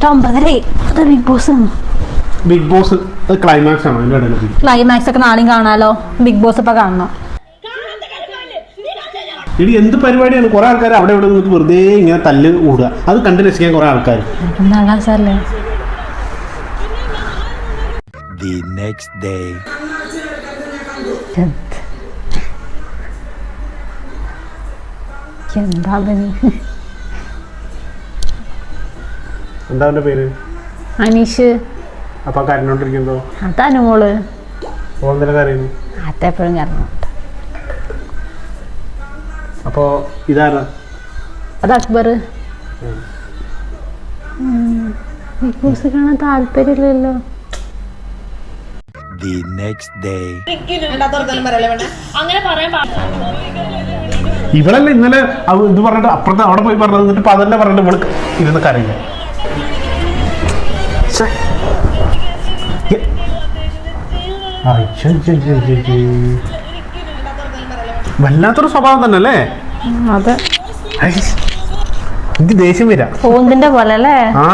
ചേട്ടാ ഒമ്പതരേ അത് Bigg Boss Bigg Boss climax ആണോ? അതിന്റെ ഇടയിൽ ക്ലൈമാക്സ് ഒക്കെ നാളെയും കാണാലോ. ബിഗ് ബോസ് ഇപ്പൊ കാണണം. ഇനി എന്ത് പരിപാടിയാണ്? കുറെ ആൾക്കാർ അവിടെ ഇവിടെ നിന്നിട്ട് വെറുതെ ഇങ്ങനെ തല്ല് കൂടുക. അത് കണ്ടു രസിക്കാൻ കുറെ ആൾക്കാർ The next day. എന്താ? എന്താ അവന്റെ പേര്? അനീഷ്. അപ്പൊ കരഞ്ഞോണ്ടിരിക്കുന്നതോ അതാണ് മോൾ. എന്തെങ്കിലും കരയുന്നു അതെപ്പോഴും കാരണം അപ്പോ ഇതാരാ? അത് അക്ബർ. ബിഗ് ബോസ് കാണാൻ താല്പര്യമില്ലല്ലോ. The next day. അങ്ങനെ പറയാൻ ഇവളല്ലേ ഇന്നലെ ഇത് പറഞ്ഞിട്ട് അപ്പുറത്ത് അവിടെ പോയി പറഞ്ഞത് എന്നിട്ട് അതല്ല പറഞ്ഞിട്ട് ഇവൾ ഇരുന്ന് കരയില്ല ശ്ശെ. വല്ലാത്തൊരു സ്വഭാവം തന്നെ അല്ലേ അതെ. എനിക്ക് ദേഷ്യം വരാം. പോലെ അല്ലേ ആ.